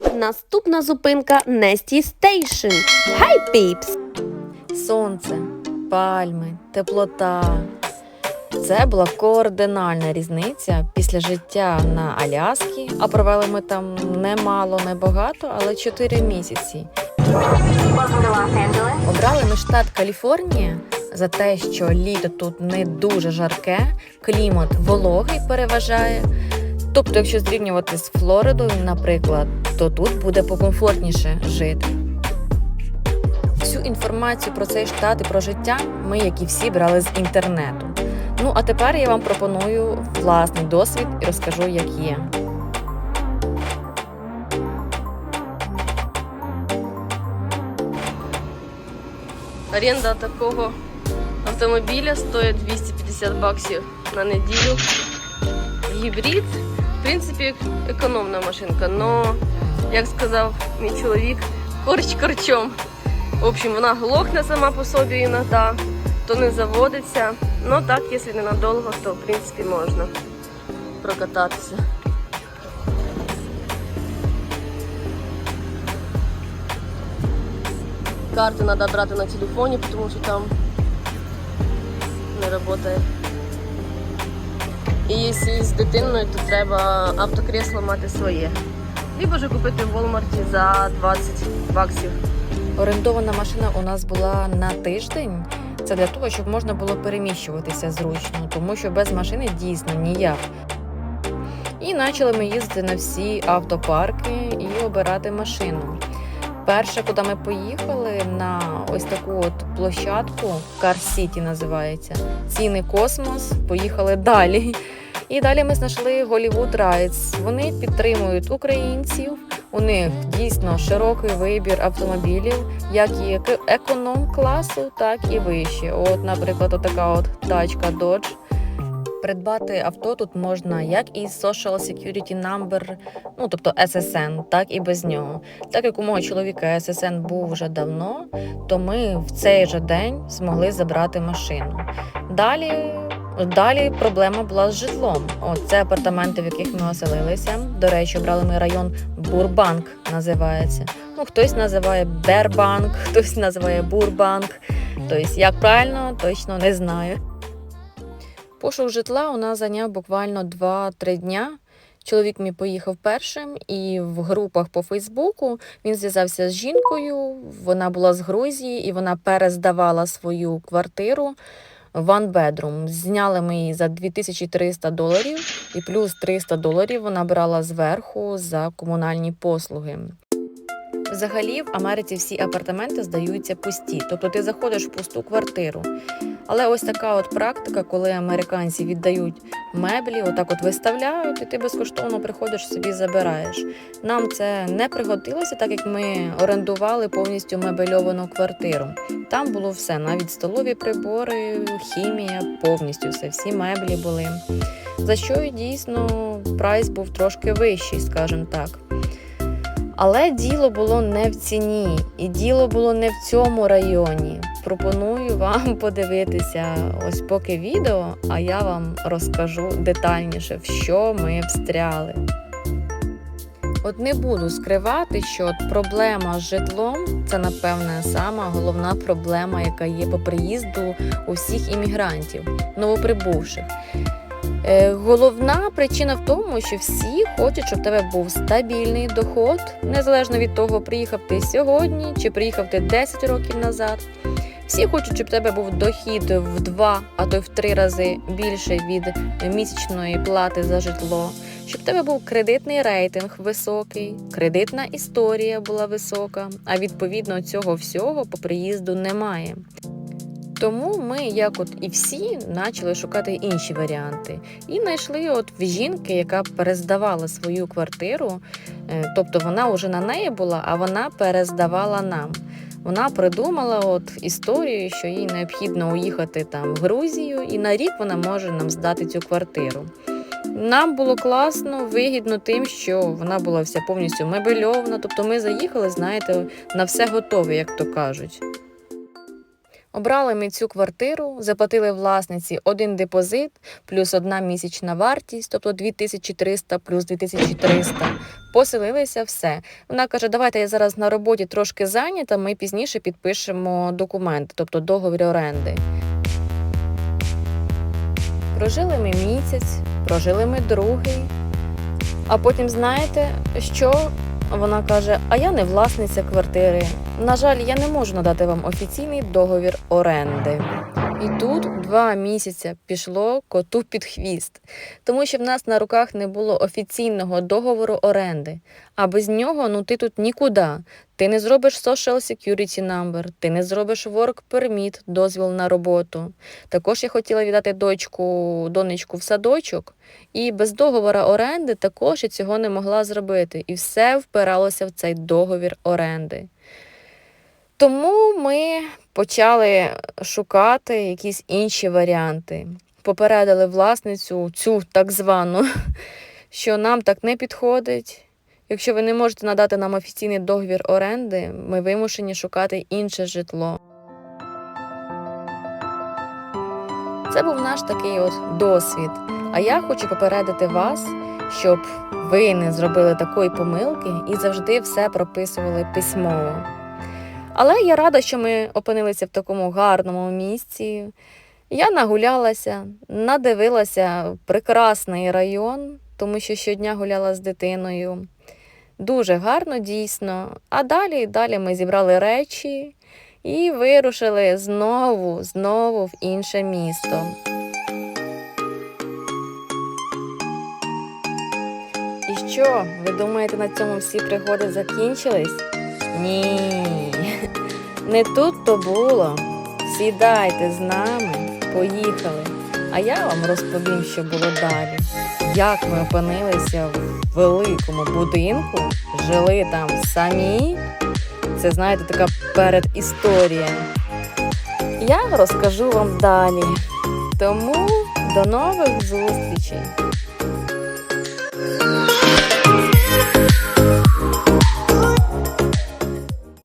Наступна зупинка Несті Стейшн. Хай піпс! Сонце, пальми, теплота. Це була координальна різниця після життя на Аляскі, а провели ми там немало, небагато, але 4 місяці. Обрали ми штат Каліфорнія за те, що літо тут не дуже жарке, клімат вологий переважає. Тобто, якщо зрівнювати з Флоридою, наприклад, то тут буде покомфортніше жити. Всю інформацію про цей штат і про життя ми, як і всі, брали з інтернету. Ну а тепер я вам пропоную власний досвід і розкажу, як є. Оренда такого автомобіля стоїть 250 баксів на неділю. Гібрид, в принципі, економна машинка, но, як сказав мій чоловік, корч корчом. В общем, вона глохне сама по собі іноді, то не заводиться. Ну так, якщо ненадовго, то в принципі можна прокататися. Карти треба брати на телефоні, тому що там не працює. І якщо з дитиною, то треба автокресло мати своє. Либо ж купити в Walmart за 20 баксів. Орендована машина у нас була на тиждень. Це для того, щоб можна було переміщуватися зручно, тому що без машини дійсно ніяк. І почали ми їздити на всі автопарки і обирати машину. Перше, куди ми поїхали, на ось таку от площадку, Car City називається. Ціни космос, поїхали далі. І далі ми знайшли Hollywood Rides. Вони підтримують українців. У них дійсно широкий вибір автомобілів, як і еко- економ-класу, так і вище. От, наприклад, така от тачка Dodge. Придбати авто тут можна як із Social Security Number, ну тобто SSN, так і без нього. Так як у мого чоловіка SSN був вже давно, то ми в цей же день змогли забрати машину. Далі, далі проблема була з житлом. От це апартаменти, в яких ми оселилися. До речі, обрали ми район Бурбанк, називається. Ну, хтось називає Бербанк, хтось називає Бурбанк. Тобто, як правильно, точно не знаю. Пошук житла у нас зайняв буквально 2-3 дня. Чоловік мій поїхав першим, і в групах по Фейсбуку він зв'язався з жінкою. Вона була з Грузії і вона перездавала свою квартиру one bedroom. Зняли ми її за 2300 доларів, і плюс 300 доларів вона брала зверху за комунальні послуги. Взагалі, в Америці всі апартаменти здаються пусті, тобто ти заходиш в пусту квартиру. Але ось така от практика, коли американці віддають меблі, отак от виставляють, і ти безкоштовно приходиш собі забираєш. Нам це не пригодилося, так як ми орендували повністю мебельовану квартиру. Там було все, навіть столові прибори, хімія, повністю все, всі меблі були. За що дійсно прайс був трошки вищий, скажімо так. Але діло було не в ціні, і діло було не в цьому районі. Пропоную вам подивитися ось поки відео, а я вам розкажу детальніше, в що ми встряли. От не буду скривати, що от проблема з житлом це, напевне, сама головна проблема, яка є по приїзду у всіх іммігрантів, новоприбувших. Е, Головна причина в тому, що всі хочуть, щоб в тебе був стабільний доход, незалежно від того, приїхав ти сьогодні чи приїхав ти 10 років назад. Всі хочуть, щоб в тебе був дохід в два, а то й в три рази більше від місячної плати за житло, щоб в тебе був кредитний рейтинг високий, кредитна історія була висока, а відповідно цього всього по приїзду немає. Тому ми, як от і всі, почали шукати інші варіанти. І знайшли от в жінки, яка перездавала свою квартиру, е, тобто вона вже на неї була, а вона перездавала нам. Вона придумала от історію, що їй необхідно уїхати там в Грузію, і на рік вона може нам здати цю квартиру. Нам було класно, вигідно тим, що вона була вся повністю мебельована. Тобто ми заїхали, знаєте, на все готове, як то кажуть. Обрали ми цю квартиру, заплатили власниці один депозит плюс одна місячна вартість, тобто 2300 плюс 2300. Поселилися все. Вона каже: давайте я зараз на роботі трошки зайнята, ми пізніше підпишемо документи, тобто договір оренди. Прожили ми місяць, прожили ми другий. А потім знаєте, що вона каже: А я не власниця квартири. На жаль, я не можу надати вам офіційний договір оренди. І тут два місяці пішло коту під хвіст, тому що в нас на руках не було офіційного договору оренди. А без нього ну ти тут нікуди. Ти не зробиш social security number, ти не зробиш work permit, дозвіл на роботу. Також я хотіла віддати дочку, донечку в садочок, і без договора оренди також я цього не могла зробити. І все впиралося в цей договір оренди. Тому ми почали шукати якісь інші варіанти. Попередили власницю, цю так звану, що нам так не підходить. Якщо ви не можете надати нам офіційний договір оренди, ми вимушені шукати інше житло. Це був наш такий от досвід. А я хочу попередити вас, щоб ви не зробили такої помилки і завжди все прописували письмово. Але я рада, що ми опинилися в такому гарному місці. Я нагулялася, надивилася прекрасний район, тому що щодня гуляла з дитиною. Дуже гарно, дійсно. А далі, далі ми зібрали речі і вирушили знову, знову в інше місто. І що, ви думаєте, на цьому всі пригоди закінчились? Ні, не тут то було. Сідайте з нами, поїхали. А я вам розповім, що було далі. Як ми опинилися в великому будинку, жили там самі. Це, знаєте, така передісторія. Я розкажу вам далі. Тому до нових зустрічей!